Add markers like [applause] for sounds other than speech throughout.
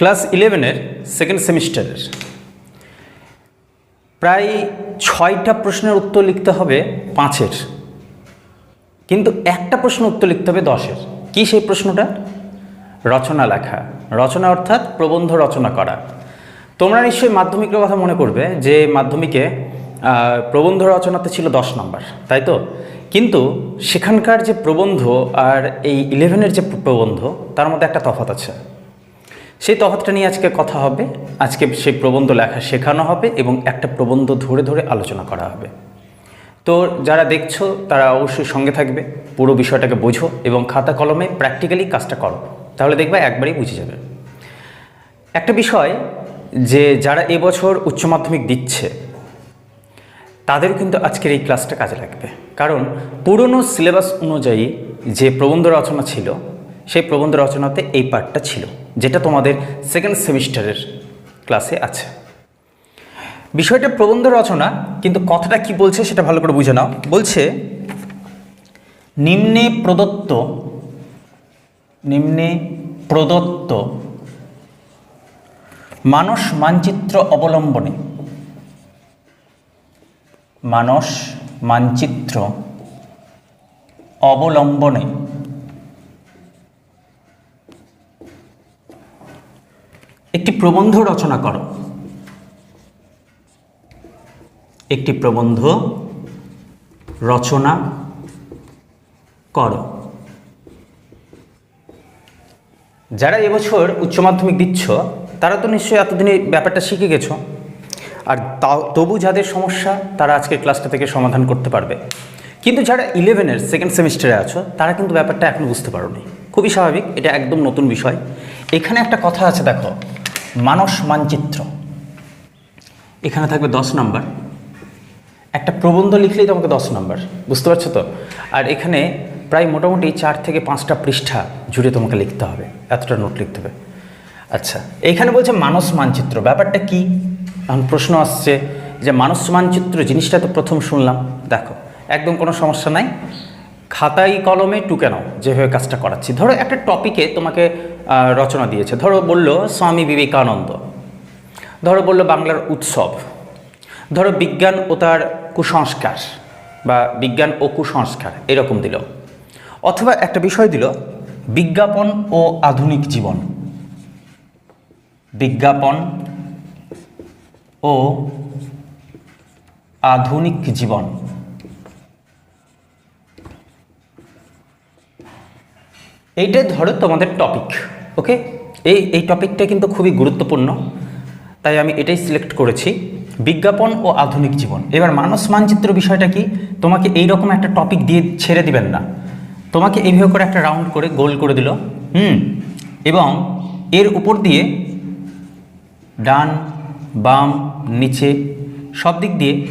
Class ইলেভেনের second সেমিস্টারের। প্রায় ছয়টা প্রশ্নের উত্তর লিখতে হবে পাঁচের। কিন্তু একটা প্রশ্ন উত্তর লিখতে হবে দশের। কি সেই প্রশ্নটা? রচনা লেখা। রচনা অর্থাৎ প্রবন্ধ রচনা করা। তোমরা নিশ্চয়ই মাধ্যমিকের কথা মনে করবে যে মাধ্যমিকে প্রবন্ধ রচনাতে ছিল দশ নম্বর, তাই তো? কিন্তু সেখানকার যে প্রবন্ধ আর এই ইলেভেনের যে প্রবন্ধ, তার মধ্যে একটা তফাৎ আছে। সেই তফাৎটা নিয়ে আজকে কথা হবে। আজকে সেই প্রবন্ধ লেখা শেখানো হবে এবং একটা প্রবন্ধ ধরে ধরে আলোচনা করা হবে। তো যারা দেখছ, তারা অবশ্যই সঙ্গে থাকবে, পুরো বিষয়টাকে বোঝো এবং খাতা কলমে প্র্যাকটিক্যালি কাজটা করো। তাহলে দেখবে একবারেই বুঝে যাবে। একটা বিষয় যে যারা এবছর উচ্চ মাধ্যমিক দিচ্ছে, তাদেরও কিন্তু আজকের এই ক্লাসটা কাজে লাগবে। কারণ পুরনো সিলেবাস অনুযায়ী যে প্রবন্ধ রচনা ছিল, সেই প্রবন্ধ রচনাতে এই পার্টটা ছিল। যেটা তোমাদের সেকেন্ড সেমিস্টারের ক্লাসে আছে। বিষয়টা প্রবন্ধ রচনা, কিন্তু কথাটা কি বলছে সেটা ভালো করে বুঝে নাও। বলছে, নিম্নে প্রদত্ত নিম্নে প্রদত্ত মানস মানচিত্র অবলম্বনে, মানস মানচিত্র অবলম্বনে একটি প্রবন্ধ রচনা করো। একটি প্রবন্ধ রচনা করো। যারা এবছর উচ্চ মাধ্যমিক দিচ্ছ, তারা তো নিশ্চয়ই এতদিনে ব্যাপারটা শিখে গেছো। আর তাও, তবু যাদের সমস্যা, তারা আজকের ক্লাসটা থেকে সমাধান করতে পারবে। কিন্তু যারা ইলেভেনের সেকেন্ড সেমিস্টারে আছো, তারা কিন্তু ব্যাপারটা এখন বুঝতে পারোনি। খুবই স্বাভাবিক, এটা একদম নতুন বিষয়। এখানে একটা কথা আছে, দেখো। মানস মানচিত্র। এখানে থাকবে দশ নাম্বার। একটা প্রবন্ধ লিখলেই তোমাকে দশ নাম্বার, বুঝতে পারছ তো? আর এখানে প্রায় মোটামুটি চার থেকে পাঁচটা পৃষ্ঠা জুড়ে তোমাকে লিখতে হবে, এতটা নোট লিখতে হবে। আচ্ছা এইখানে বলছে মানস মানচিত্র, ব্যাপারটা কি? এখন প্রশ্ন আসছে যে মানস মানচিত্র জিনিসটা তো প্রথম শুনলাম, দেখো, একদম কোনো সমস্যা নাই। খাতাই কলমে টুকে নাও যেভাবে কাজটা করাচ্ছি। ধরো একটা টপিকে তোমাকে রচনা দিয়েছে। ধরো বলল, স্বামী বিবেকানন্দ। ধরো বলল, বাংলার উৎসব। ধরো, বিজ্ঞান ও তার কুসংস্কার। বা, বিজ্ঞান ও কুসংস্কার। এরকম দিল। অথবা একটা বিষয় দিল, বিজ্ঞাপন ও আধুনিক জীবন। বিজ্ঞাপন ও আধুনিক জীবন। এইটাই ধরো তোমাদের টপিক ওকে এই এই টপিকটা কিন্তু খুবই গুরুত্বপূর্ণ, তাই আমি এটাই সিলেক্ট করেছি। বিজ্ঞাপন ও আধুনিক জীবন। এবার মানস মানচিত্র বিষয়টা কি? তোমাকে এই রকম একটা টপিক দিয়ে ছেড়ে দিবেন না। তোমাকে এইভাবে করে একটা রাউন্ড করে গোল করে দিল, হুম? এবং এর উপর দিয়ে ডান, বাম, নিচে সব দিক দিয়ে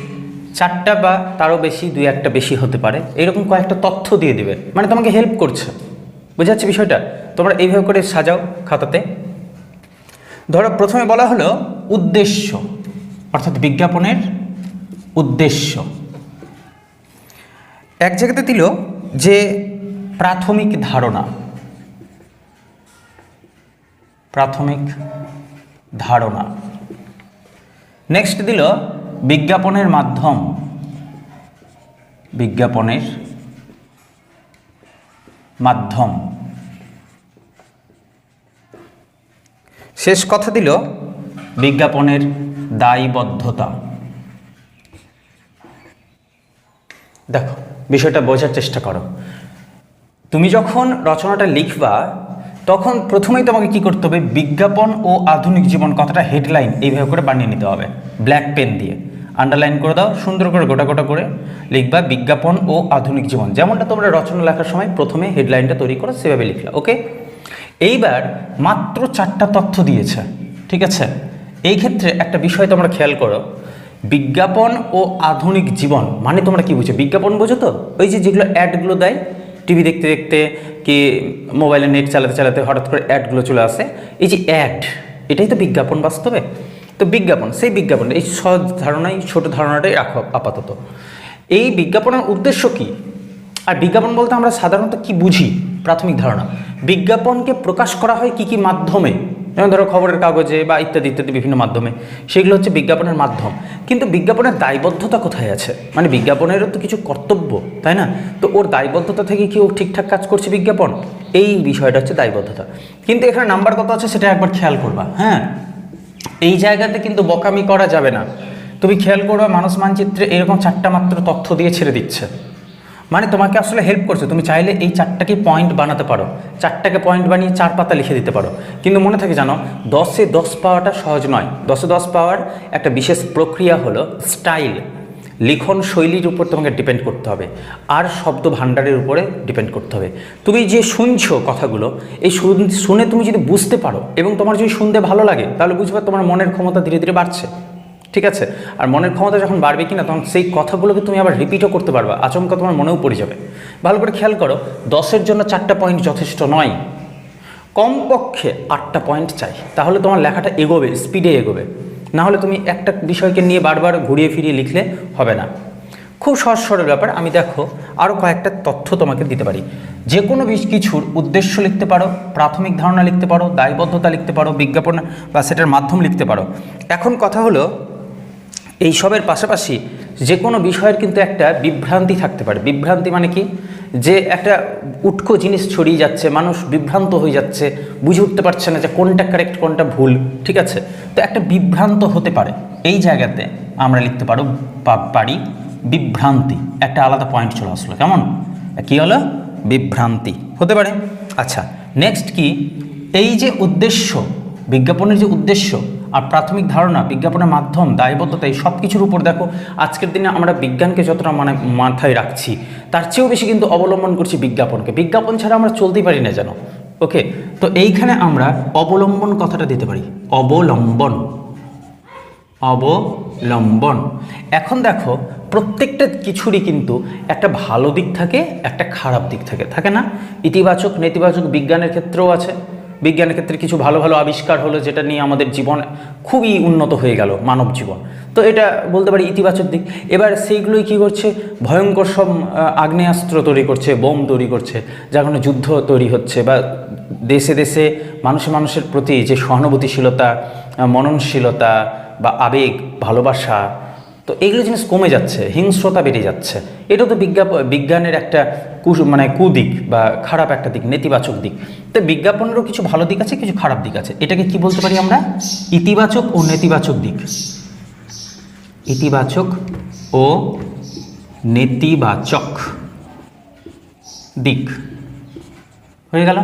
চারটা বা তারও বেশি, দুই একটা বেশি হতে পারে। এরকম কয়েকটা তথ্য দিয়ে দিবে। মানে তোমাকে হেল্প করছে। বুঝে যাচ্ছে বিষয়টা? তোমরা এইভাবে করে সাজাও খাতাতে। ধরো, প্রথমে বলা হলো উদ্দেশ্য, অর্থাৎ বিজ্ঞাপনের উদ্দেশ্য। এক জায়গাতে দিল যে প্রাথমিক ধারণা। প্রাথমিক ধারণা। নেক্সট দিল বিজ্ঞাপনের মাধ্যম। বিজ্ঞাপনের মাধ্যম। শেষ কথা দিল বিজ্ঞাপনের দায়বদ্ধতা। দেখো, বিষয়টা বোঝার চেষ্টা করো। তুমি যখন রচনাটা লিখবা, তখন প্রথমেই তোমাকে কি করতে হবে? বিজ্ঞাপন ও আধুনিক জীবন কথাটা হেডলাইন এইভাবে করে বানিয়ে নিতে হবে। ব্ল্যাক পেন দিয়ে। আন্ডারলাইন করে দাও, সুন্দর করে গোটা গোটা করে লিখবা বিজ্ঞাপন ও আধুনিক জীবন। যেমনটা তোমরা রচনা লেখার সময় প্রথমে হেডলাইনটা তৈরি করো, সেভাবে লিখলা ওকে এইবার মাত্র চারটা তথ্য দিয়েছে, ঠিক আছে? এই ক্ষেত্রে একটা বিষয় তোমরা খেয়াল করো, বিজ্ঞাপন ও আধুনিক জীবন মানে তোমরা কি বুঝো বিজ্ঞাপন বোঝো তো? ওই যে যেগুলো অ্যাডগুলো দেয় টিভি দেখতে দেখতে কি মোবাইলে নেট চালাতে চালাতে হঠাৎ করে অ্যাডগুলো চলে আসে, এই যে অ্যাড এটাই তো বিজ্ঞাপন বাস্তবে। তো বিজ্ঞাপন, সেই বিজ্ঞাপন এই সহজ ধারণাই, ছোট ধারণাটাই রাখো আপাতত। এই বিজ্ঞাপনের উদ্দেশ্য কি? আর বিজ্ঞাপন বলতে আমরা সাধারণত কি বুঝি? প্রাথমিক ধারণা। বিজ্ঞাপনকে প্রকাশ করা হয় কি কি মাধ্যমে? যেমন ধরো খবরের কাগজে বা ইত্যাদি ইত্যাদি বিভিন্ন মাধ্যমে। সেগুলো হচ্ছে বিজ্ঞাপনের মাধ্যম। কিন্তু বিজ্ঞাপনের দায়বদ্ধতা কোথায় আছে? মানে বিজ্ঞাপনেরও তো কিছু কর্তব্য, তাই না? তো ওর দায়বদ্ধতা থেকে কি ও ঠিকঠাক কাজ করছে বিজ্ঞাপন? এই বিষয়টা হচ্ছে দায়বদ্ধতা। কিন্তু এখানে নাম্বার কত আছে সেটা একবার খেয়াল করবা হ্যাঁ? এই জায়গাতে কিন্তু বকামি করা যাবে না। তুমি খেয়াল করবে মানুষ মানচিত্রে এরকম চারটা মাত্র তথ্য দিয়ে ছেড়ে দিচ্ছে। মানে তোমাকে আসলে হেল্প করছে। তুমি চাইলে এই চারটাকে পয়েন্ট বানাতে পারো। চারটাকে পয়েন্ট বানিয়ে চার পাতা লিখে দিতে পারো। কিন্তু মনে থাকে জানো, দশে দশ পাওয়াটা সহজ নয়। দশে দশ পাওয়ার একটা বিশেষ প্রক্রিয়া হলো স্টাইল লিখন শৈলীর উপর তোমাকে ডিপেন্ড করতে হবে। আর শব্দ ভাণ্ডারের উপরে ডিপেন্ড করতে হবে। তুমি যে শুনছো কথাগুলো, এই শুনে তুমি যদি বুঝতে পারো এবং তোমার যদি শুনতে ভালো লাগে, তাহলে বুঝবে তোমার মনের ক্ষমতা ধীরে ধীরে বাড়ছে। ঠিক আছে? আর মনের ক্ষমতা যখন বাড়বে কিনা, তখন সেই কথাগুলোকে তুমি আবার রিপিটও করতে পারবা। আচমকা তোমার মনেও পড়ে যাবে। ভালো করে খেয়াল করো, দশের জন্য চারটা পয়েন্ট যথেষ্ট নয়। কমপক্ষে আটটা পয়েন্ট চাই। তাহলে তোমার লেখাটা এগোবে স্পিডে এগোবে। না হলে তুমি একটা বিষয়কে নিয়ে বারবার ঘুরিয়ে ফিরিয়ে লিখলে হবে না। খুব সহজ সরল ব্যাপার। আমি দেখো আরও কয়েকটা তথ্য তোমাকে দিতে পারি। যে কোনো বিষ- কিছুর উদ্দেশ্য লিখতে পারো, প্রাথমিক ধারণা লিখতে পারো, দায়বদ্ধতা লিখতে পারো, বিজ্ঞাপন বা সেটার মাধ্যম লিখতে পারো। এখন কথা হলো, এইসবের পাশাপাশি যে কোনো বিষয়ের কিন্তু একটা বিভ্রান্তি থাকতে পারে। বিভ্রান্তি মানে কি? যে একটা উটকো জিনিস ছড়িয়ে যাচ্ছে, মানুষ বিভ্রান্ত হয়ে যাচ্ছে, বুঝে উঠতে পারছে না যে কোনটা কারেক্ট কোনটা ভুল, ঠিক আছে? তো একটা বিভ্রান্ত হতে পারে। এই জায়গাতে আমরা লিখতে পারো পারি বিভ্রান্তি। একটা আলাদা পয়েন্ট চলে আসলো, কেমন? কি হলো? বিভ্রান্তি। হতে পারে। আচ্ছা নেক্সট কি? এই যে উদ্দেশ্য, বিজ্ঞাপনের যে উদ্দেশ্য আর প্রাথমিক ধারণা, বিজ্ঞাপনের মাধ্যম, দায়বদ্ধতা, এই সব কিছুর উপর দেখো, আজকের দিনে আমরা বিজ্ঞানকে যতটা মানে মাথায় রাখছি, তার চেয়েও বেশি কিন্তু অবলম্বন করছি বিজ্ঞাপনকে। বিজ্ঞাপন ছাড়া আমরা চলতেই পারি না যেন ওকে তো এইখানে আমরা অবলম্বন কথাটা দিতে পারি। অবলম্বন। অবলম্বন। এখন দেখো, প্রত্যেকটা কিছুরই কিন্তু একটা ভালো দিক থাকে, একটা খারাপ দিক থাকে। থাকে না? ইতিবাচক, নেতিবাচক বিজ্ঞানের ক্ষেত্রেও আছে। বিজ্ঞানের ক্ষেত্রে কিছু ভালো ভালো আবিষ্কার হলো যেটা নিয়ে আমাদের জীবন খুবই উন্নত হয়ে গেল, মানব জীবন। তো এটা বলতে পারি ইতিবাচক দিক। এবার সেইগুলোই কী করছে? ভয়ঙ্কর সব আগ্নেয়াস্ত্র তৈরি করছে, বোম তৈরি করছে, যার কারণে যুদ্ধ তৈরি হচ্ছে বা দেশে দেশে মানুষে মানুষের প্রতি যে সহানুভূতিশীলতা, মননশীলতা বা আবেগ, ভালোবাসা তো এগুলো জিনিস কমে যাচ্ছে, হিংস্রতা বেড়ে যাচ্ছে। এটা তো বিজ্ঞাপ, বিজ্ঞানের একটা কু মানে কুদিক বা খারাপ একটা দিক, নেতিবাচক দিক। তো বিজ্ঞাপনেরও কিছু ভালো দিক আছে, কিছু খারাপ দিক আছে। এটাকে কি বলতে পারি আমরা? ইতিবাচক ও নেতিবাচক দিক। ইতিবাচক ও নেতিবাচক দিক। হয়ে গেল?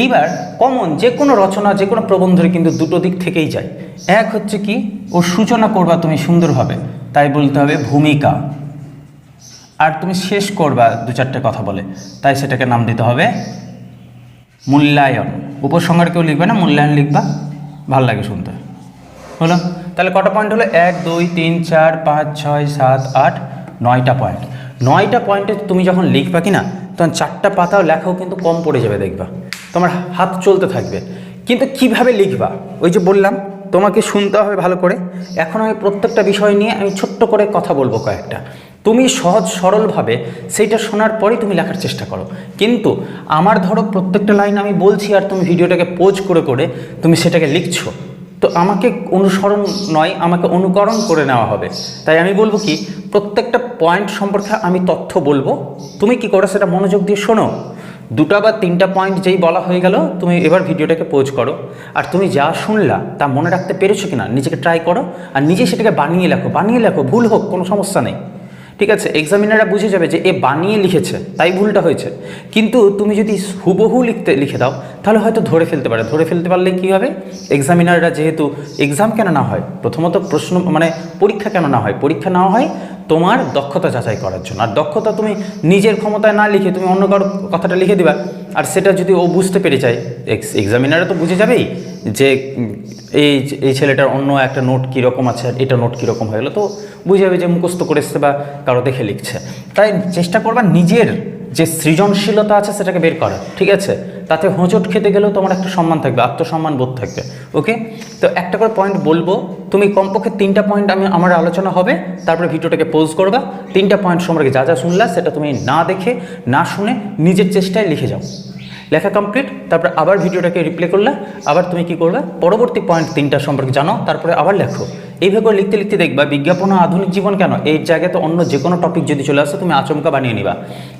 এইবার কমন যে কোনো রচনা, যে কোনো প্রবন্ধের কিন্তু দুটো দিক থেকেই যায়। এক হচ্ছে কি, ও সূচনা করবা তুমি সুন্দরভাবে তাই বলতে হবে ভূমিকা। আর তুমি শেষ করবা দু চারটে কথা বলে, তাই সেটাকে নাম দিতে হবে মূল্যায়ন। উপসংহার কেউ লিখবে না, মূল্যায়ন লিখবা, ভালো লাগে শুনতে। হলো? তাহলে কটা পয়েন্ট হলো? এক, দুই, তিন, চার, পাঁচ, ছয়, সাত, আট, নয়টা পয়েন্ট নয়টা পয়েন্টে তুমি যখন লিখবা কি না তখন চারটা পাতাও লেখাও কিন্তু কম পড়ে যাবে, দেখবা। তোমার হাত চলতে থাকবে। কিন্তু কীভাবে লিখবা? ওই যে বললাম, তোমাকে শুনতে হবে ভালো করে। এখন আমি প্রত্যেকটা বিষয় নিয়ে আমি ছোট্ট করে কথা বলব কয়েকটা। তুমি সহজ সরলভাবে সেইটা শোনার পরেই তুমি লেখার চেষ্টা করো। কিন্তু আমার ধরো প্রত্যেকটা লাইন আমি বলছি আর তুমি ভিডিওটাকে পোজ করে করে তুমি সেটাকে লিখছো। তো আমাকে অনুসরণ নয়, আমাকে অনুকরণ করে নেওয়া হবে। তাই আমি বলব কি, প্রত্যেকটা পয়েন্ট সম্পর্কে আমি তথ্য বলব। তুমি কি করো সেটা মনোযোগ দিয়ে শোনো। দুটা বা তিনটা পয়েন্ট যেই বলা হয়ে গেল, তুমি এবার ভিডিওটাকে পোজ করো। আর তুমি যা শুনলা তা মনে রাখতে পেরেছ কিনা, নিজেকে ট্রাই করো। আর নিজে সেটাকে বানিয়ে লেখো বানিয়ে লেখো, ভুল হোক, কোনো সমস্যা নেই। ঠিক আছে? এক্সামিনাররা বুঝে যাবে যে এ বানিয়ে লিখেছে, তাই ভুলটা হয়েছে। কিন্তু তুমি যদি হুবহু লিখতে, লিখে দাও, তাহলে হয়তো ধরে ফেলতে পারে। ধরে ফেলতে পারলে কী হবে? এক্সামিনাররা যেহেতু এক্সাম কেন না হয়, প্রথমত প্রশ্ন মানে পরীক্ষা কেন না হয়? পরীক্ষা না হয় তোমার দক্ষতা যাচাই করার জন্য। আর দক্ষতা তুমি নিজের ক্ষমতায় না লিখে তুমি অন্য কারও কথাটা লিখে দিবা। আর সেটা যদি ও বুঝতে পেরে যায় এক্স এক্সামিনারে তো বুঝে যাবেই যে, এই এই ছেলেটার অন্য একটা নোট কীরকম আছে এটা নোট কীরকম হয়ে গেলো। তো বুঝে যাবে যে মুখস্থ করে এসছে বা কারও দেখে লিখছে। তাই চেষ্টা করবা নিজের যে সৃজনশীলতা আছে সেটাকে বের করা ঠিক আছে? তাতে হোঁচট খেতে গেলেও তোমার একটা সম্মান থাকবে, আত্মসম্মান বোধ থাকবে ওকে তো একটা করে পয়েন্ট বলব, তুমি কমপক্ষে তিনটা পয়েন্ট আমি, আমার আলোচনা হবে, তারপরে ভিডিওটাকে পোজ করবা, তিনটা পয়েন্ট সম্পর্কে যা যা শুনলা, সেটা তুমি না দেখে, না শুনে, নিজের চেষ্টায় লিখে যাও। লেখা কমপ্লিট তারপর আবার ভিডিওটাকে রিপ্লে করলে, আবার তুমি কি করবে? পরবর্তী পয়েন্ট তিনটা সম্পর্কে জানো, তারপরে আবার লেখো। এইভাবে লিখতে লিখতে দেখবা, বিজ্ঞাপন আধুনিক জীবন কেন? এই জায়গায় তো অন্য যে কোনো টপিক যদি চলে আসে, তুমি আচমকা বানিয়ে নিবা।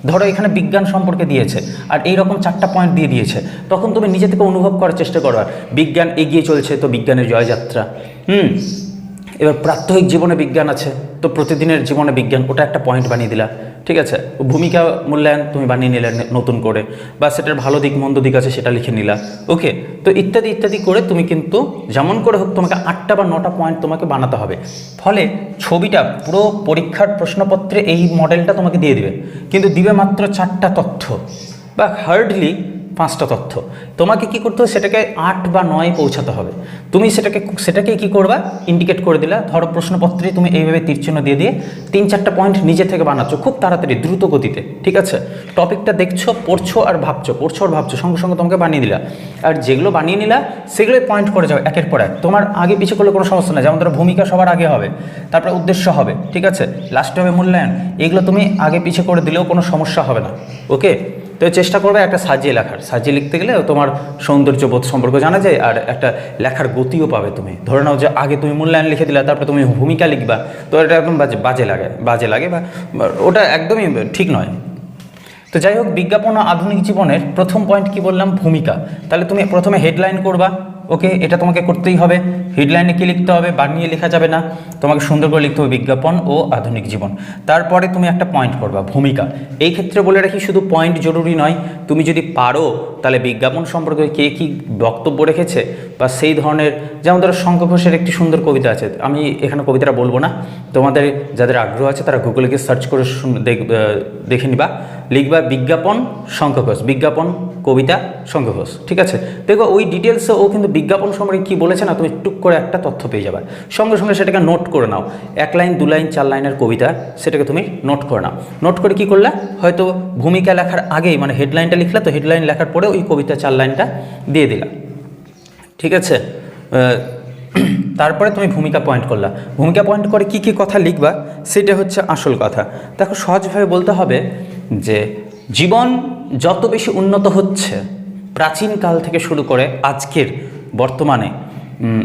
ধরো এখানে বিজ্ঞান সম্পর্কে দিয়েছে, আর এই রকম চারটা পয়েন্ট দিয়ে দিয়েছে, তখন তুমি নিজে থেকে অনুভব করার চেষ্টা করো। বিজ্ঞান এগিয়ে চলছে তো বিজ্ঞানের জয়যাত্রা। হুম? এবার প্রাত্যহিক জীবনে বিজ্ঞান আছে, তো প্রতিদিনের জীবনে বিজ্ঞান, ওটা একটা পয়েন্ট বানিয়ে দিলা। ঠিক আছে, ভূমিকা মূল্যায়ন তুমি বানিয়ে নিলে নতুন করে, বা সেটার ভালো দিক মন্দ দিক আছে সেটা লিখে নিলা ওকে তো ইত্যাদি ইত্যাদি করে তুমি কিন্তু যেমন করে হোক তোমাকে আটটা বা নটা পয়েন্ট তোমাকে বানাতে হবে। ফলে ছবিটা পুরো পরীক্ষার প্রশ্নপত্রে এই মডেলটা তোমাকে দিয়ে দিবে। কিন্তু দিবে মাত্র চারটা তথ্য। বা হার্ডলি পাঁচটা তথ্য। তোমাকে কি করতে হবে? সেটাকে আট বা নয় পৌঁছাতে হবে। তুমি সেটাকে সেটাকে কি করবা? ইন্ডিকেট করে দিলা। ধরো প্রশ্নপত্রে তুমি এইভাবে তীরচিহ্ন দিয়ে দিয়ে তিন চারটা পয়েন্ট নিজে থেকে বানাচ্ছ খুব তাড়াতাড়ি, দ্রুত গতিতে। ঠিক আছে? টপিকটা দেখছ, পড়ছো আর ভাবছ, পড়ছো আর ভাবছ, সঙ্গে সঙ্গে তোমাকে বানিয়ে দিলা। আর যেগুলো বানিয়ে নিলা, সেগুলোই পয়েন্ট করে যাও একের পর এক। তোমার আগে পিছিয়ে করলে কোনো সমস্যা নেই। যেমন ধরো ভূমিকা সবার আগে হবে, তারপরে উদ্দেশ্য হবে। ঠিক আছে? লাস্টে হবে মূল্যায়ন। এগুলো তুমি আগে পিছিয়ে করে দিলেও কোনো সমস্যা হবে না। ওকে তো চেষ্টা করবে একটা সাজিয়ে লেখার। সাজিয়ে লিখতে গেলে তোমার সৌন্দর্যবোধ সম্পর্ক জানা যায় আর একটা লেখার গতিও পাবে তুমি। ধরে নাও যে আগে তুমি মূল্যায়ন লিখে দিলে, তারপরে তুমি ভূমিকা লিখবা, তো এটা একদম বাজে বাজে লাগে বাজে লাগে বা ওটা একদমই ঠিক নয়। তো যাই হোক, বিজ্ঞাপন আধুনিক জীবনের প্রথম পয়েন্ট কি বললাম? ভূমিকা। তাহলে তুমি প্রথমে হেডলাইন করবা। ওকে, এটা তোমাকে করতেই হবে। হেডলাইনে কি লিখতে হবে? বানিয়ে লেখা যাবে না। তোমাকে সুন্দর করে লিখতে হবে বিজ্ঞাপন ও আধুনিক জীবন। তারপরে তুমি একটা পয়েন্ট করবা ভূমিকা। এই ক্ষেত্রে বলে রাখি, শুধু পয়েন্ট জরুরি নয়, তুমি যদি পারো, তাহলে বিজ্ঞাপন সম্পর্কে কে কী বক্তব্য রেখেছে বা সেই ধরনের, যেমন ধরো শঙ্খ ঘোষের একটি সুন্দর কবিতা আছে, আমি এখানে কবিতাটা বলব না। তোমাদের যাদের আগ্রহ আছে, তারা গুগলে গিয়ে সার্চ করে দেখ- নিবা। লিখবা বিজ্ঞাপন ঘোষ, বিজ্ঞাপন কবিতা শঙ্খ ঘোষ, ঠিক আছে? দেখো ওই ডিটেলসে ও কিন্তু বিজ্ঞাপন সম্পর্কে কী বলেছে না, তুমি টুক করে একটা তথ্য পেয়ে যাবে। সঙ্গে সঙ্গে সেটাকে নোট করে নাও। এক লাইন, দু লাইন, চার লাইনের কবিতা, সেটাকে তুমি নোট করে নাও। নোট করে কি করলে? হয়তো ভূমিকা লেখার আগেই মানে হেডলাইনটা লিখলে তো হেডলাইন লেখার পরে ওই কবিতা চার লাইনটা দিয়ে দিলা। ঠিক আছে? [clears throat] তারপরে তুমি ভূমিকা পয়েন্ট করলা। ভূমিকা পয়েন্ট করে কি কি কথা লিখবা, সেটা হচ্ছে আসল কথা। দেখো, সহজভাবে বলতে হবে যে, জীবন যত বেশি উন্নত হচ্ছে প্রাচীনকাল থেকে শুরু করে আজকের বর্তমানে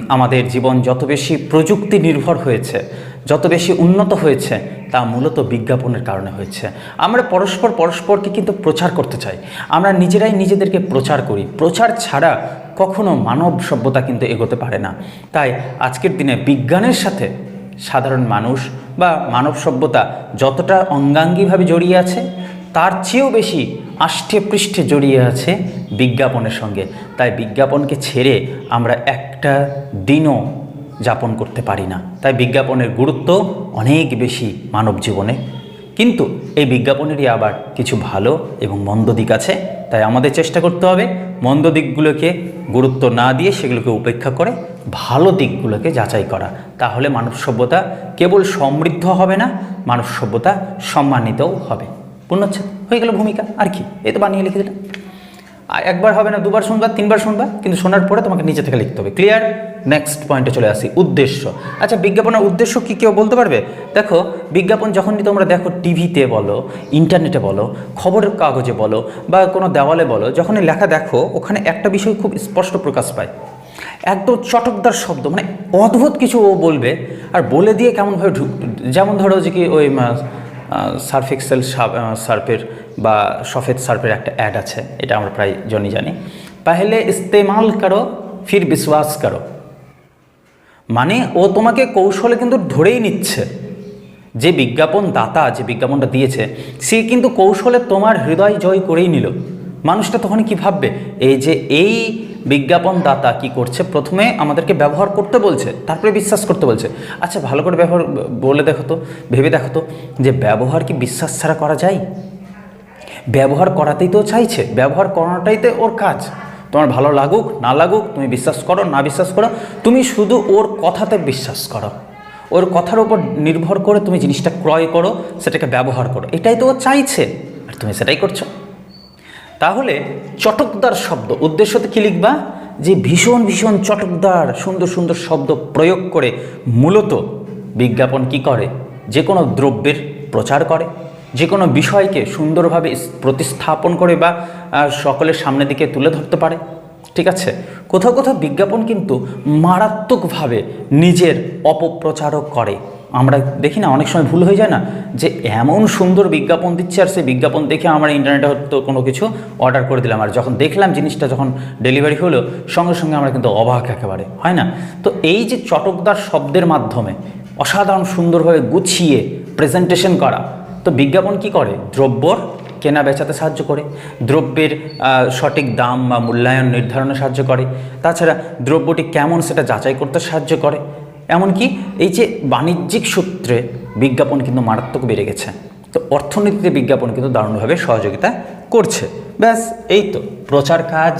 আমাদের জীবন যত বেশি প্রযুক্তি নির্ভর হয়েছে, যত বেশি উন্নত হয়েছে, তা মূলত বিজ্ঞাপনের কারণে হয়েছে। আমরা পরস্পর পরস্পরকে কিন্তু প্রচার করতে চাই। আমরা নিজেরাই নিজেদেরকে প্রচার করি। প্রচার ছাড়া কখনো মানব সভ্যতা কিন্তু এগোতে পারে না। তাই আজকের দিনে বিজ্ঞানের সাথে সাধারণ মানুষ বা মানব সভ্যতা যতটা অঙ্গাঙ্গিভাবে জড়িয়ে আছে, তার চেয়েও বেশি আষ্টে পৃষ্ঠে জড়িয়ে আছে বিজ্ঞাপনের সঙ্গে। তাই বিজ্ঞাপনকে ছেড়ে আমরা একটা দিনও যাপন করতে পারি না। তাই বিজ্ঞাপনের গুরুত্ব অনেক বেশি মানব জীবনে। কিন্তু এই বিজ্ঞাপনেরই আবার কিছু ভালো এবং মন্দ দিক আছে। তাই আমাদের চেষ্টা করতে হবে মন্দ দিকগুলোকে গুরুত্ব না দিয়ে সেগুলোকে উপেক্ষা করে ভালো দিকগুলোকে যাচাই করা। তাহলে মানব সভ্যতা কেবল সমৃদ্ধ হবে না, মানব সভ্যতা সম্মানিতও হবে। পূর্ণচ্ছেদ হয়ে গেল ভূমিকা, আর কি? এই তো বানিয়ে লিখে দিলাম। আর একবার হবে না, দুবার শুনবা, তিনবার শুনবা, কিন্তু শোনার পরে তোমাকে নিচে থেকে লিখতে হবে। ক্লিয়ার নেক্সট পয়েন্টে চলে আসি, উদ্দেশ্য। আচ্ছা বিজ্ঞাপনের উদ্দেশ্য কি কেউ বলতে পারবে? দেখো, বিজ্ঞাপন যখনই তোমরা দেখো টিভিতে বলো, ইন্টারনেটে বলো, খবরের কাগজে বলো, বা কোনো দেওয়ালে বলো, যখনই লেখা দেখো, ওখানে একটা বিষয় খুব স্পষ্ট প্রকাশ পায়। একদম চটকদার শব্দ মানে অদ্ভুত কিছু ও বলবে, আর বলে দিয়ে কেমনভাবে ঢুক যেমন ধরো যে কি ওই সার্ফ এক্সেল সার্ফের বা সফেদ সার্ফের একটা অ্যাড আছে, এটা আমরা প্রায় জনই জানি। পাহলে ইস্তেমাল করো, ফির বিশ্বাস করো। মানে ও তোমাকে কৌশলে কিন্তু ধরেই নিচ্ছে। যে বিজ্ঞাপন দাতা যে বিজ্ঞাপনটা দিয়েছে, সে কিন্তু কৌশলে তোমার হৃদয় জয় করেই নিল। মানুষটা তখন কি ভাববে? এই যে এই বিজ্ঞাপন দাতা কি করছে? প্রথমে আমাদেরকে ব্যবহার করতে বলছে, তারপরে বিশ্বাস করতে বলছে। আচ্ছা ভালো করে ব্যবহার বলে দেখো তো, ভেবে দেখো তো, যে ব্যবহার কি বিশ্বাস ছাড়া করা যায়? ব্যবহার করাতেই তো চাইছে, ব্যবহার করাটাই তো ওর কাজ। তোমার ভালো লাগুক, না লাগুক, তুমি বিশ্বাস করো, না বিশ্বাস করো, তুমি শুধু ওর কথাতে বিশ্বাস করো। ওর কথার উপর নির্ভর করে তুমি জিনিসটা ক্রয় করো, সেটাকে ব্যবহার করো। এটাই তো ও চাইছে, আর তুমি সেটাই করছ। তাহলে চটকদার শব্দ উদ্দেশ্যতে কী লিখবা? যে ভীষণ ভীষণ চটকদার, সুন্দর সুন্দর শব্দ প্রয়োগ করে মূলত বিজ্ঞাপন কি করে? যে কোনো দ্রব্যের প্রচার করে, যে কোনো বিষয়কে সুন্দরভাবে প্রতিস্থাপন করে বা সকলের সামনের দিকে তুলে ধরতে পারে। ঠিক আছে? কোথাও কোথাও বিজ্ঞাপন কিন্তু মারাত্মকভাবে নিজের অপপ্রচারও করে। আমরা দেখি না, অনেক সময় ভুল হয়ে যায় না, যে এমন সুন্দর বিজ্ঞাপন দিচ্ছে আর সেই বিজ্ঞাপন দেখে আমরা ইন্টারনেটে হয়তো কোনো কিছু অর্ডার করে দিলাম। আর যখন দেখলাম জিনিসটা যখন ডেলিভারি হলো, সঙ্গে সঙ্গে আমরা কিন্তু অবাক একেবারে, হয় না? তো এই যে চটকদার শব্দের মাধ্যমে অসাধারণ সুন্দরভাবে গুছিয়ে প্রেজেন্টেশন করা, তো বিজ্ঞাপন কি করে? দ্রব্যর কেনা বেচাতে সাহায্য করে, দ্রব্যের সঠিক দাম বা মূল্যায়ন নির্ধারণে সাহায্য করে, তাছাড়া দ্রব্যটি কেমন সেটা যাচাই করতে সাহায্য করে এমনকি এই যে বাণিজ্যিক সূত্রে বিজ্ঞাপন কিন্তু মারাত্মক বেড়ে গেছে, তো অর্থনীতিতে বিজ্ঞাপন কিন্তু দারুণভাবে সহযোগিতা করছে। ব্যাস, এই তো প্রচার কাজ,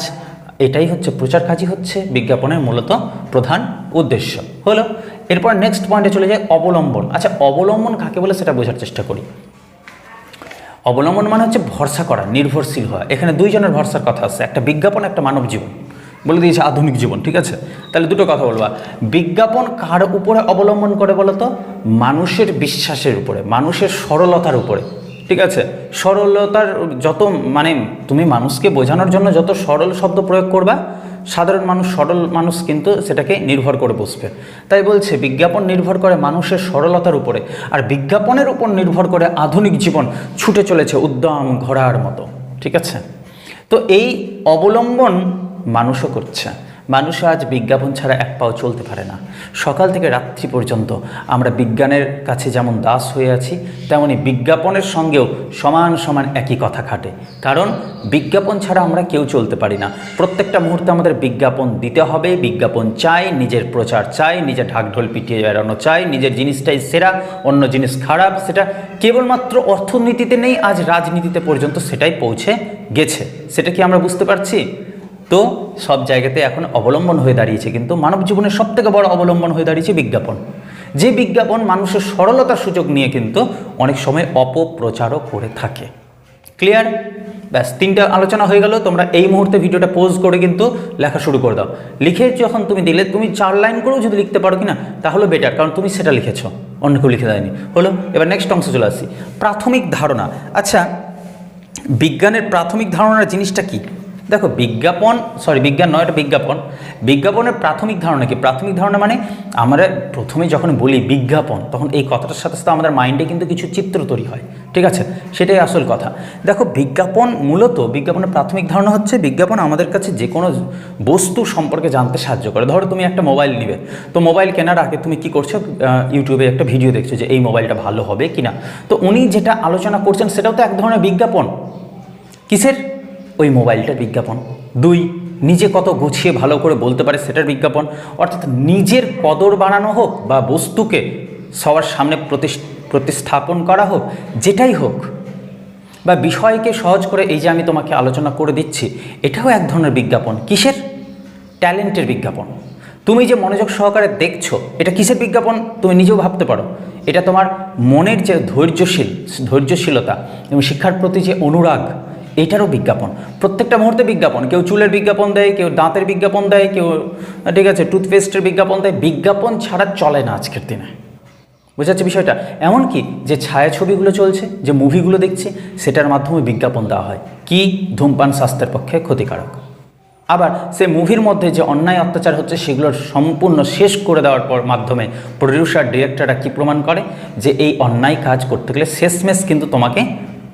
এটাই হচ্ছে, প্রচার কাজই হচ্ছে বিজ্ঞাপনের মূলত প্রধান উদ্দেশ্য। হলো, এরপর নেক্সট পয়েন্টে চলে যায় অবলম্বন। আচ্ছা অবলম্বন কাকে বলে সেটা বোঝার চেষ্টা করি। অবলম্বন মানে হচ্ছে ভরসা করা, নির্ভরশীল হওয়া। এখানে দুইজনের ভরসার কথা আছে, একটা বিজ্ঞাপন, একটা মানব জীবন বলে দিয়েছে আধুনিক জীবন, ঠিক আছে? তাহলে দুটো কথা বলবা। বিজ্ঞাপন কার উপরে অবলম্বন করে বলতো মানুষের বিশ্বাসের উপরে, মানুষের সরলতার উপরে, ঠিক আছে? সরলতার যত মানে তুমি মানুষকে বোঝানোর জন্য যত সরল শব্দ প্রয়োগ করবা, সাধারণ মানুষ, সরল মানুষ কিন্তু সেটাকে নির্ভর করে বসবে। তাই বলছে, বিজ্ঞাপন নির্ভর করে মানুষের সরলতার উপরে, আর বিজ্ঞাপনের উপর নির্ভর করে আধুনিক জীবন ছুটে চলেছে উদ্যম ঘোড়ার মতো, ঠিক আছে? তো এই অবলম্বন মানুষও করছে। মানুষ আজ বিজ্ঞাপন ছাড়া এক পাও চলতে পারে না। সকাল থেকে রাত্রি পর্যন্ত আমরা বিজ্ঞানের কাছে যেমন দাস হয়ে আছি, তেমনি বিজ্ঞাপনের সঙ্গেও সমান সমান একই কথা খাটে। কারণ বিজ্ঞাপন ছাড়া আমরা কেউ চলতে পারি না। প্রত্যেকটা মুহূর্তে আমাদের বিজ্ঞাপন দিতে হবে, বিজ্ঞাপন চাই, নিজের প্রচার চাই, নিজের ঢাকঢোল পিটিয়ে বেড়ানো চাই, নিজের জিনিসটাই সেরা, অন্য জিনিস খারাপ, সেটা কেবলমাত্র অর্থনীতিতে নেই, আজ রাজনীতিতে পর্যন্ত সেটাই পৌঁছে গেছে। সেটা কি আমরা বুঝতে পারছি? তো সব জায়গাতে এখন অবলম্বন হয়ে দাঁড়িয়েছে, কিন্তু মানব জীবনের সব থেকে বড় অবলম্বন হয়ে দাঁড়িয়েছে বিজ্ঞাপন। যে বিজ্ঞাপন মানুষের সরলতার সুযোগ নিয়ে কিন্তু অনেক সময় অপপ্রচারও করে থাকে। ক্লিয়ার ব্যাস, তিনটা আলোচনা হয়ে গেল, তোমরা এই মুহূর্তে ভিডিওটা পোজ করে কিন্তু লেখা শুরু করে দাও। লিখে যখন তুমি দিলে, তুমি চার লাইন করেও যদি লিখতে পারো কি না তাহলে বেটার কারণ তুমি সেটা লিখেছো, অন্য কেউ লিখে দেয়নি। হলো, এবার নেক্সট অংশ চলে আসি প্রাথমিক ধারণা। আচ্ছা বিজ্ঞানের প্রাথমিক ধারণার জিনিসটা কি? দেখো, বিজ্ঞাপন সরি বিজ্ঞান নয়, এটা বিজ্ঞাপন। বিজ্ঞাপনের প্রাথমিক ধারণা কি? প্রাথমিক ধারণা মানে আমরা প্রথমে যখন বলি বিজ্ঞাপন, তখন এই কথাটার সাথে সাথে আমাদের মাইন্ডে কিন্তু কিছু চিত্র তৈরি হয়। ঠিক আছে? সেটাই আসল কথা। দেখো, বিজ্ঞাপন মূলত, বিজ্ঞাপনের প্রাথমিক ধারণা হচ্ছে বিজ্ঞাপন আমাদের কাছে যে কোনো বস্তু সম্পর্কে জানতে সাহায্য করে। ধরো, তুমি একটা মোবাইল নিবে। তো মোবাইল কেনার আগে তুমি কি করছ? ইউটিউবে একটা ভিডিও দেখছ যে এই মোবাইলটা ভালো হবে কিনা। তো উনি যেটা আলোচনা করছেন, সেটাও তো এক ধরনের বিজ্ঞাপন। কিসের? ওই মোবাইলটার বিজ্ঞাপন। দুই, নিজে কত গুছিয়ে ভালো করে বলতে পারে সেটার বিজ্ঞাপন। অর্থাৎ নিজের কদর বাড়ানো হোক বা বস্তুকে সবার সামনে প্রতিস- প্রতিস্থাপন করা হোক, যেটাই হোক, বা বিষয়কে সহজ করে এই যে আমি তোমাকে আলোচনা করে দিচ্ছি, এটাও এক ধরনের বিজ্ঞাপন। কিসের? ট্যালেন্টের বিজ্ঞাপন। তুমি যে মনোযোগ সহকারে দেখছ, এটা কিসের বিজ্ঞাপন? তুমি নিজেও ভাবতে পারো। এটা তোমার মনের যে ধৈর্যশীল, ধৈর্যশীলতা এবং শিক্ষার প্রতি যে অনুরাগ এটারও বিজ্ঞাপন। প্রত্যেকটা মুহূর্তে বিজ্ঞাপন। কেউ চুলের বিজ্ঞাপন দেয়, কেউ দাঁতের বিজ্ঞাপন দেয়, কেউ, ঠিক আছে, টুথপেস্টের বিজ্ঞাপন দেয়। বিজ্ঞাপন ছাড়া চলে না আজকের দিনে। বোঝাচ্ছে বিষয়টা? এমনকি যে ছায়াছবিগুলো চলছে, যে মুভিগুলো দেখছি, সেটার মাধ্যমে বিজ্ঞাপন দেওয়া হয়। কি ধূমপান স্বাস্থ্যের পক্ষে ক্ষতিকারক। আবার সে মুভির মধ্যে যে অন্যায় অত্যাচার হচ্ছে সেগুলোর সম্পূর্ণ শেষ করে দেওয়ার পর মাধ্যমে প্রডিউসার ডিরেক্টররা কি প্রমাণ করে? যে এই অন্যায় কাজ করতে গেলে শেষমেশ কিন্তু তোমাকে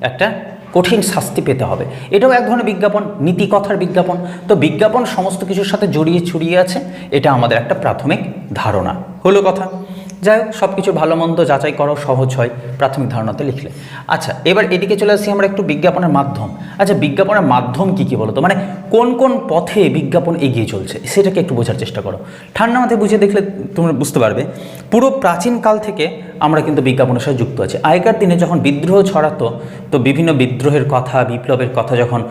একটা কঠিন শাস্তি পেতে হবে। এটাও এক ধরনের বিজ্ঞাপন, নীতিকথার বিজ্ঞাপন। তো বিজ্ঞাপন সমস্ত কিছুর সাথে জড়িয়ে ছড়িয়ে আছে, এটা আমাদের একটা প্রাথমিক ধারণা। হলো কথা যাই হোক সব কিছু ভালো মন্দ যাচাই করাও সহজ হয়, প্রাথমিক ধারণাতে লিখলে। আচ্ছা এবার এদিকে চলে আসি আমরা একটু বিজ্ঞাপনের মাধ্যম। আচ্ছা বিজ্ঞাপনের মাধ্যম কী কী বলতো? মানে কোন কোন পথে বিজ্ঞাপন এগিয়ে চলছে? সেটাকে একটু বোঝার চেষ্টা করো। ঠান্ডা মাথায় বুঝে দেখলে তোমরা বুঝতে পারবে, পুরো প্রাচীনকাল থেকে আমরা কিন্তু বিজ্ঞাপনের সাথে যুক্ত আছি। আগেকার দিনে যখন বিদ্রোহ ছড়াতো, তো বিভিন্ন বিদ্রোহের কথা, বিপ্লবের কথা যখন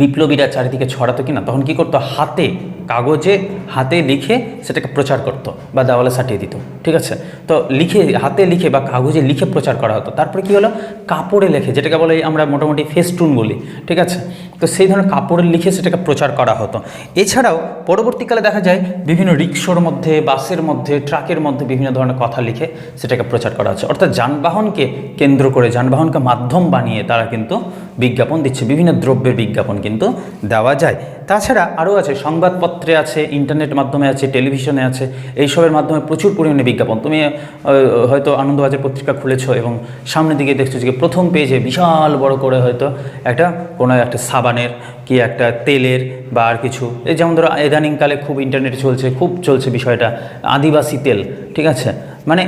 বিপ্লবীরা চারিদিকে ছড়াতো কিনা, তখন কি করতো? হাতে কাগজে, হাতে লিখে সেটাকে প্রচার করতো বা দেওয়ালে সাটিয়ে দিত, ঠিক আছে? তো লিখে, হাতে লিখে বা কাগজে লিখে প্রচার করা হতো। তারপরে কি হলো? কাপড়ে লেখে, যেটাকে বলে আমরা মোটামুটি ফেস্টুন বলি, ঠিক আছে? তো সেই ধরনের কাপড়ে লিখে সেটাকে প্রচার করা হতো। এছাড়াও পরবর্তীকালে দেখা যায় বিভিন্ন রিক্সোর মধ্যে, বাসের মধ্যে, ট্রাকের মধ্যে বিভিন্ন ধরনের কথা লিখে সেটাকে প্রচার করা হচ্ছে। অর্থাৎ যানবাহনকে কেন্দ্র করে, যানবাহনকে মাধ্যম বানিয়ে তারা কিন্তু বিজ্ঞাপন দিচ্ছে, বিভিন্ন দ্রব্যের বিজ্ঞাপন কিন্তু দেওয়া যায়। তাছাড়া আরও আছে, সংবাদপত্রে আছে, ইন্টারনেট মাধ্যমে আছে, টেলিভিশনে আছে, এইসবের মাধ্যমে প্রচুর পরিমাণে বিজ্ঞাপন। তুমি হয়তো আনন্দবাজার পত্রিকা খুলেছো এবং সামনের দিকে দেখছ যে প্রথম পেজে বিশাল বড় করে হয়তো একটা, কোনো একটা সাবানের কি একটা তেলের বা আর কিছু। এই যেমন ধরো, ইদানিংকালে খুব ইন্টারনেট চলছে, খুব চলছে বিষয়টা। আদিবাসী তেল, ঠিক আছে? মানে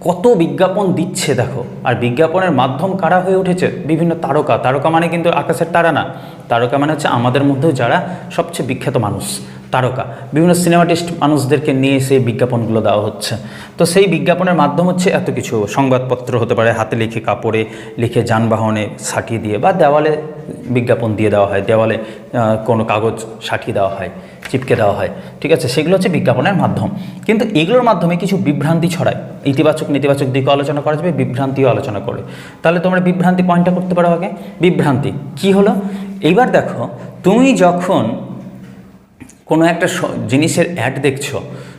কত বিজ্ঞাপন দিচ্ছে দেখো। আর বিজ্ঞাপনের মাধ্যম কারা হয়ে উঠেছে? বিভিন্ন তারকা। তারকা মানে কিন্তু আকাশের তারা না। তারকা মানে হচ্ছে আমাদের মধ্যেও যারা সবচেয়ে বিখ্যাত মানুষ। তারকা। বিভিন্ন সিনেমাটিস্ট মানুষদেরকে নিয়ে সেই বিজ্ঞাপনগুলো দেওয়া হচ্ছে। তো সেই বিজ্ঞাপনের মাধ্যম হচ্ছে এত কিছু। সংবাদপত্র হতে পারে, হাতে লিখে কাপড়ে লিখে যানবাহনে সাটিয়ে দিয়ে বা দেওয়ালে বিজ্ঞাপন দিয়ে দেওয়া হয়। দেওয়ালে কোনো কাগজ সাটিয়ে দেওয়া হয়, চিপকে দেওয়া হয়। ঠিক আছে, সেগুলো হচ্ছে বিজ্ঞাপনের মাধ্যম। কিন্তু এগুলোর মাধ্যমে কিছু বিভ্রান্তি ছড়ায়। ইতিবাচক, নেতিবাচক দিকও আলোচনা করা যাবে, বিভ্রান্তিও আলোচনা করে। তাহলে তোমরা বিভ্রান্তি পয়েন্টটা করতে পারো আগে। বিভ্রান্তি। কি হলো? এইবার দেখো, তুমি যখন কোনো একটা জিনিসের অ্যাড দেখছ,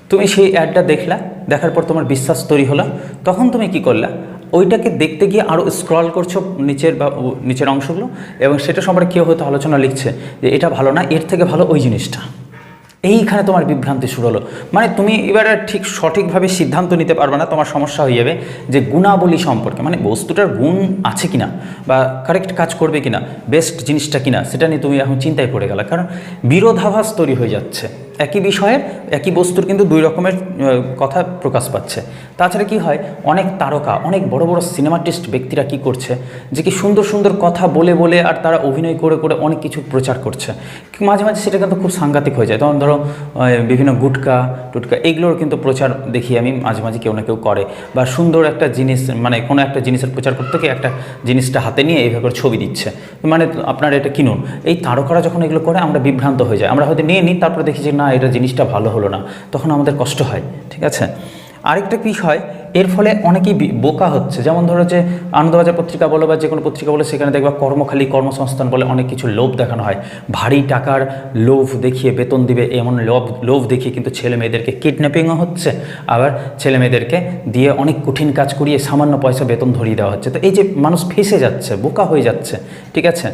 তুমি সেই অ্যাডটা দেখলা, দেখার পর তোমার বিশ্বাস তৈরি হলো, তখন তুমি কি করলা? ওইটাকে দেখতে গিয়ে আরও স্ক্রল করছ নিচের বা নিচের অংশগুলো, এবং সেটা সম্পর্কে কেউ হয়তো আলোচনা লিখছে যে এটা ভালো না, এর থেকে ভালো ওই জিনিসটা। এইখানে তোমার বিভ্রান্তি শুরু হলো। মানে তুমি এবারে ঠিক সঠিকভাবে সিদ্ধান্ত নিতে পারবে না, তোমার সমস্যা হয়ে যাবে যে গুণাবলী সম্পর্কে। মানে বস্তুটার গুণ আছে কিনা বা কারেক্ট কাজ করবে কিনা বেস্ট জিনিসটা কিনা, সেটা নিয়ে তুমি এখন চিন্তায় পড়ে গেলে। কারণ বিরোধাভাস তৈরি হয়ে যাচ্ছে। একই বিষয়ের, একই বস্তুর কিন্তু দুই রকমের কথা প্রকাশ পাচ্ছে। তাছাড়া কি হয়, অনেক তারকা, অনেক বড় বড় সিনেমাটিস্ট ব্যক্তিরা কি করছে, যে কি সুন্দর সুন্দর কথা বলে বলে আর তারা অভিনয় করে করে অনেক কিছু প্রচার করছে। মাঝে মাঝে সেটা কিন্তু খুব সাংঘাতিক হয়ে যায়। তখন ধরো বিভিন্ন গুটকা, টুটকা, এগুলোর কিন্তু প্রচার দেখি আমি মাঝে মাঝে কেউ না কেউ করে। বা সুন্দর একটা জিনিস মানে কোনো একটা জিনিসের প্রচার করতে গিয়ে একটা জিনিসটা হাতে নিয়ে এইভাবে করে ছবি দিচ্ছে। মানে আপনারা এটা কিনুন। এই তারকারা যখন এগুলো করে, আমরা বিভ্রান্ত হয়ে যাই। আমরা হয়তো নিয়ে নিই, তারপরে দেখি যে না এটা জিনিসটা ভালো হলো না। তখন আমাদের কষ্ট হয়, ঠিক আছে? আরেকটা বিষয় এর ফলে অনেকেই বোকা হচ্ছে। যেমন ধরো যে আনন্দবাজার পত্রিকা বলো বা যে কোনো পত্রিকা বলো, সেখানে দেখবা কর্মখালী, কর্মসংস্থান বলে অনেক কিছু লোভ দেখানো হয়। ভারী টাকার লোভ দেখিয়ে বেতন দিবে এমন লোভ লোভ দেখিয়ে কিন্তু ছেলে মেয়েদেরকে কিডন্যাপিংও হচ্ছে। আবার ছেলে মেয়েদেরকে দিয়ে অনেক কঠিন কাজ করিয়ে সামান্য পয়সা বেতন ধরিয়ে দেওয়া হচ্ছে। তো এই যে মানুষ ফেসে যাচ্ছে, বোকা হয়ে যাচ্ছে, ঠিক আছে?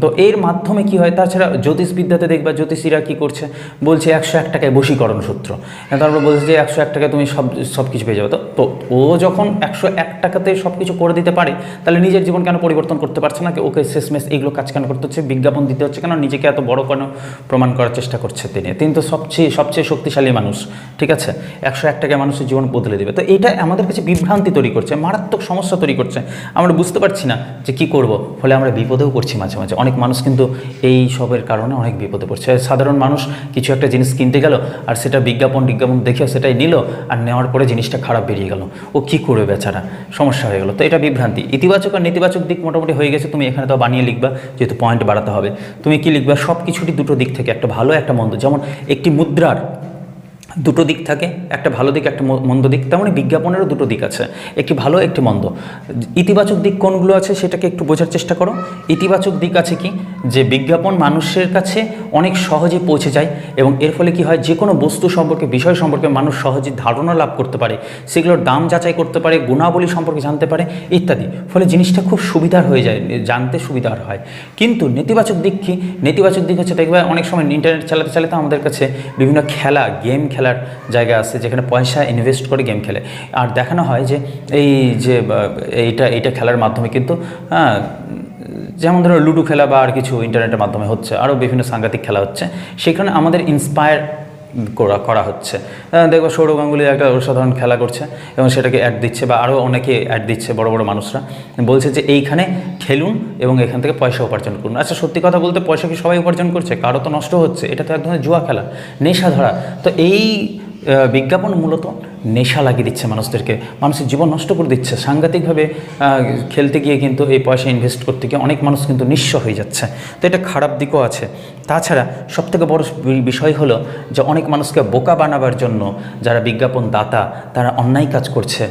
তো এর মাধ্যমে কি হয়? তাছাড়া জ্যোতিষবিদ্যাতে দেখবা জ্যোতিষীরা কি করছে? বলছে একশো এক টাকায় বশীকরণ সূত্র। তারপর বলছে যে একশো এক টাকায় তুমি সব সব কিছু পেয়ে যাবে। তো তো ও যখন একশো এক টাকাতে সব কিছু করে দিতে পারে, তাহলে নিজের জীবন কেন পরিবর্তন করতে পারছে না? ওকে শেষমেশ এইগুলো কাজ কেন করতে হচ্ছে? বিজ্ঞাপন দিতে হচ্ছে কেন? নিজেকে এত বড় কেন প্রমাণ করার চেষ্টা করছে তিনি? তিনি তো সবচেয়ে সবচেয়ে শক্তিশালী মানুষ, ঠিক আছে? একশো এক টাকায় মানুষের জীবন বদলে দেবে। তো এটা আমাদের কাছে বিভ্রান্তি তৈরি করছে, মারাত্মক সমস্যা তৈরি করছে। আমরা বুঝতে পারছি না যে কি করব, ফলে আমরা বিপদেও পড়ছি মাঝে মাঝে। অনেক মানুষ কিন্তু এই সবের কারণে অনেক বিপদে পড়ছে। সাধারণ মানুষ কিছু একটা জিনিস কিনতে গেল, আর সেটা বিজ্ঞাপন বিজ্ঞাপন দেখে সেটাই নিল, আর নেওয়ার পরে জিনিসটা খারাপ বেরিয়ে গেল। ও কি করবে বেচারা? সমস্যা হয়ে গেল। তো এটা বিভ্রান্তি। ইতিবাচক আর নেতিবাচক দিক মোটামুটি হয়ে গেছে। তুমি এখানে তো বানিয়ে লিখবা, যেহেতু পয়েন্ট বাড়াতে হবে। তুমি কি লিখবা? সব কিছুরই দুটো দিক থেকে, একটা ভালো, একটা মন্দ। যেমন একটি মুদ্রার দুটো দিক থাকে, একটা ভালো দিক, একটা মন্দ দিক। তেমনই বিজ্ঞাপনেরও দুটো দিক আছে, একটি ভালো, একটি মন্দ। ইতিবাচক দিক কোনগুলো আছে সেটাকে একটু বোঝার চেষ্টা করো। ইতিবাচক দিক আছে কি? যে বিজ্ঞাপন মানুষের কাছে অনেক সহজে পৌঁছে যায় এবং এর ফলে কি হয়? যে কোনো বস্তু সম্পর্কে, বিষয় সম্পর্কে মানুষ সহজে ধারণা লাভ করতে পারে। সেগুলোর দাম যাচাই করতে পারে, গুণাবলী সম্পর্কে জানতে পারে, ইত্যাদি। ফলে জিনিসটা খুব সুবিধার হয়ে যায়, জানতে সুবিধার হয়। কিন্তু নেতিবাচক দিক কি? নেতিবাচক দিক হচ্ছে, দেখবে অনেক সময় ইন্টারনেট চালাতে চালাতে আমাদের কাছে বিভিন্ন খেলা, গেম খেলার জায়গা আছে যেখানে পয়সা ইনভেস্ট করে গেম খেলে। আর দেখানো হয় যে এই যে এইটা এইটা খেলার মাধ্যমে কিন্তু হ্যাঁ যেমন ধরো লুডো খেলা বা আর কিছু ইন্টারনেটের মাধ্যমে হচ্ছে আরও বিভিন্ন সাংঘাতিক খেলা হচ্ছে। সেখানে আমাদের ইন্সপায়ার করা করা হচ্ছে। দেখব সৌরভ গাঙ্গুলি একটা অসাধারণ খেলা করছে এবং সেটাকে অ্যাড দিচ্ছে বা আরও অনেকে অ্যাড দিচ্ছে বড় বড় মানুষরা। বলছে যে এইখানে খেলুন এবং এখান থেকে পয়সা উপার্জন করুন। আচ্ছা সত্যি কথা বলতে পয়সা কি সবাই উপার্জন করছে? কারও তো নষ্ট হচ্ছে। এটা তো এক ধরনের জুয়া খেলা নেশা ধরা তো এই বিজ্ঞাপন মূলত নেশা লাগিয়ে দিচ্ছে মানুষদেরকে। মানুষের জীবন নষ্ট করে দিচ্ছে। সাংঘাতিকভাবে খেলতে গিয়ে কিন্তু এই পয়সা ইনভেস্ট করতে গিয়ে অনেক মানুষ কিন্তু নিঃস্ব হয়ে যাচ্ছে। তো এটা খারাপ দিকও আছে। তাছাড়া সবথেকে বড় বিষয় হলো যে অনেক মানুষকে বোকা বানাবার জন্য যারা বিজ্ঞাপন দাতা তারা অন্যায় কাজ করছে,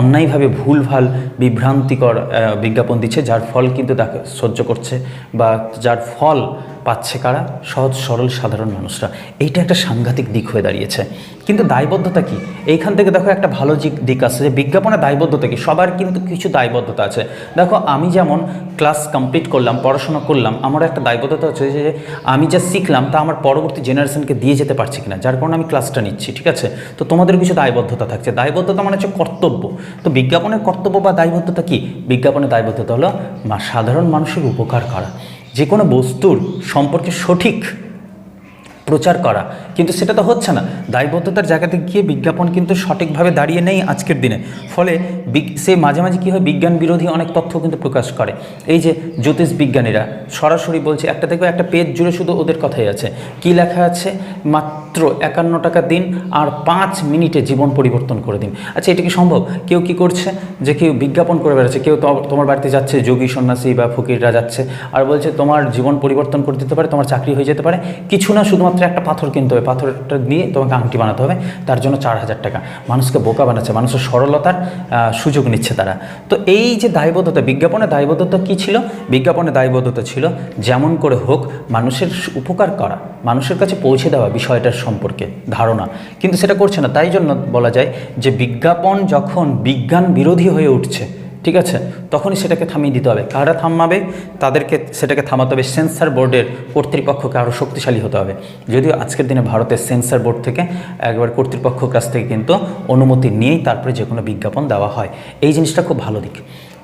অন্যায়ভাবে ভুলভাল, বিভ্রান্তিকর বিজ্ঞাপন দিচ্ছে, যার ফল কিন্তু তাকে সহ্য করছে বা যার ফল পাচ্ছে কারা? সহজ, সরল, সাধারণ মানুষরা। এইটা একটা সাংঘাতিক দিক হয়ে দাঁড়িয়েছে। কিন্তু দায়বদ্ধতা কি? এইখান থেকে দেখো একটা ভালো দিক দিক আছে যে বিজ্ঞাপনে দায়বদ্ধতা কি? সবার কিন্তু কিছু দায়বদ্ধতা আছে। দেখো আমি যেমন ক্লাস কমপ্লিট করলাম, পড়াশোনা করলাম, আমার একটা দায়বদ্ধতা হচ্ছে যে আমি যা শিখলাম তা আমার পরবর্তী জেনারেশনকে দিয়ে যেতে পারছি কিনা, যার কারণে আমি ক্লাসটা নিচ্ছি, ঠিক আছে? তো তোমাদের কিছু দায়বদ্ধতা থাকছে। দায়বদ্ধতা মানে হচ্ছে কর্তব্য। তো বিজ্ঞাপনের কর্তব্য বা দায়বদ্ধতা কি? বিজ্ঞাপনের দায়বদ্ধতা হলো সাধারণ মানুষের উপকার করা। যে কোনো বস্তুর সম্পর্কে সঠিক প্রচার করা। কিন্তু সেটা তো হচ্ছে না। দায়বদ্ধতার জায়গাতে গিয়ে বিজ্ঞাপন কিন্তু সঠিকভাবে দাঁড়িয়ে নেই আজকের দিনে। ফলে সে মাঝে মাঝে কী হয়, বিজ্ঞান বিরোধী অনেক তথ্য কিন্তু প্রকাশ করে। এই যে জ্যোতিষ বিজ্ঞানীরা সরাসরি বলছে, একটা দেখবে একটা পেজ জুড়ে শুধু ওদের কথাই আছে। কি লেখা আছে? মাত্র একান্ন টাকা দিন আর পাঁচ মিনিটে জীবন পরিবর্তন করে দিন। আচ্ছা এটা কি সম্ভব? কেউ কি করছে? যে কেউ বিজ্ঞাপন করে বেড়াচ্ছে, কেউ তোমার বাড়িতে যাচ্ছে, যোগী সন্ন্যাসী বা ফকিররা যাচ্ছে, আর বলছে তোমার জীবন পরিবর্তন করে দিতে পারে, তোমার চাকরি হয়ে যেতে পারে। কিছু না, শুধুমাত্র একটা পাথর কিনতে হবে। পাথরটা দিয়ে তোমাকে আংটি বানাতে হবে। তার জন্য চার হাজার টাকা। মানুষকে বোকা বানাচ্ছে, মানুষের সরলতার সুযোগ নিচ্ছে তারা। তো এই যে দায়বদ্ধতা বিজ্ঞাপনে দায়বদ্ধতা কি ছিল? বিজ্ঞাপনে দায়বদ্ধতা ছিল যেমন করে হোক মানুষের উপকার করা, মানুষের কাছে পৌঁছে দেওয়া বিষয়টার সম্পর্কে ধারণা। কিন্তু সেটা করছে না। তাই জন্য বলা যায় যে বিজ্ঞাপন যখন বিজ্ঞান বিরোধী হয়ে উঠছে ঠিক আছে? তখনই সেটাকে থামিয়ে দিতে হবে। কারা থামাবে? তাদেরকে সেটাকে থামাতে হবে। সেন্সার বোর্ডের কর্তৃপক্ষকে আরও শক্তিশালী হতে হবে। যদিও আজকের দিনে ভারতের সেন্সার বোর্ড থেকে একবার কর্তৃপক্ষর কাছ থেকে কিন্তু অনুমতি নিয়েই তারপরে যে কোনো বিজ্ঞাপন দেওয়া হয়। এই জিনিসটা খুব ভালো দিক।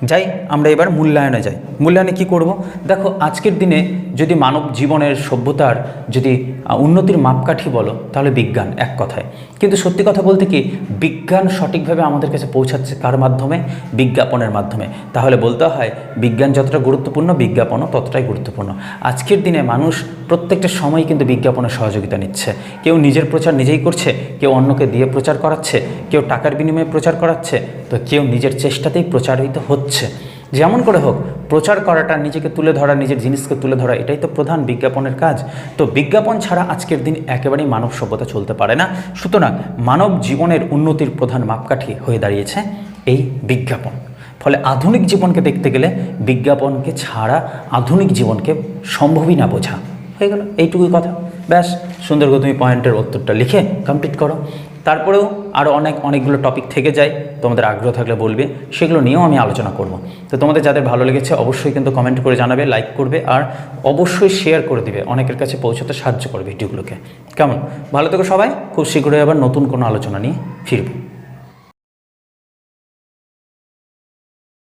যাই, আমরা এবার মূল্যায়নে যাই। মূল্যায়নে কি করব? দেখো, আজকের দিনে যদি মানব জীবনের সভ্যতার যদি উন্নতির মাপকাঠি বলো, তাহলে বিজ্ঞান, এক কথায়। কিন্তু সত্যি কথা বলতে কি, বিজ্ঞান সঠিকভাবে আমাদের কাছে পৌঁছাচ্ছে কার মাধ্যমে? বিজ্ঞাপনের মাধ্যমে। তাহলে বলতে হয়, বিজ্ঞান যতটা গুরুত্বপূর্ণ, বিজ্ঞাপনও ততটাই গুরুত্বপূর্ণ। আজকের দিনে মানুষ প্রত্যেকটা সময় কিন্তু বিজ্ঞাপনের সহযোগিতা নিচ্ছে। কেউ নিজের প্রচার নিজেই করছে, কেউ অন্যকে দিয়ে প্রচার করাচ্ছে, কেউ টাকার বিনিময়ে প্রচার করাচ্ছে, তো কেউ নিজের চেষ্টাতেই প্রচারিত হচ্ছে। যেমন করে হোক, প্রচার করাটা, নিজেকে তুলে ধরা, নিজের জিনিসকে তুলে ধরা, এটাই তো প্রধান বিজ্ঞাপনের কাজ। তো বিজ্ঞাপন ছাড়া আজকের দিন একেবারেই মানব সভ্যতা চলতে পারে না। সুতরাং মানব জীবনের উন্নতির প্রধান মাপকাঠি হয়ে দাঁড়িয়েছে এই বিজ্ঞাপন। ফলে আধুনিক জীবনকে দেখতে গেলে বিজ্ঞাপনকে ছাড়া আধুনিক জীবনকে সম্ভবই না বোঝা। হয়ে গেল, এইটুকুই কথা। ব্যাস, সুন্দর করে তুমি পয়েন্টের উত্তরটা লিখে কমপ্লিট করো। তারপরেও আরও অনেক, অনেকগুলো টপিক থেকে যায়, তোমাদের আগ্রহ থাকলে বলবে, সেগুলো নিয়েও আমি আলোচনা করব। তো তোমাদের যাদের ভালো লেগেছে, অবশ্যই কিন্তু কমেন্ট করে জানাবে লাইক করবে, আর অবশ্যই শেয়ার করে দিবে। অনেকের কাছে পৌঁছাতে সাহায্য করবে ভিডিওগুলোকে। কেমন? ভালো থেকো সবাই, খুব শীঘ্রই আবার নতুন কোনো আলোচনা নিয়ে ফিরবো।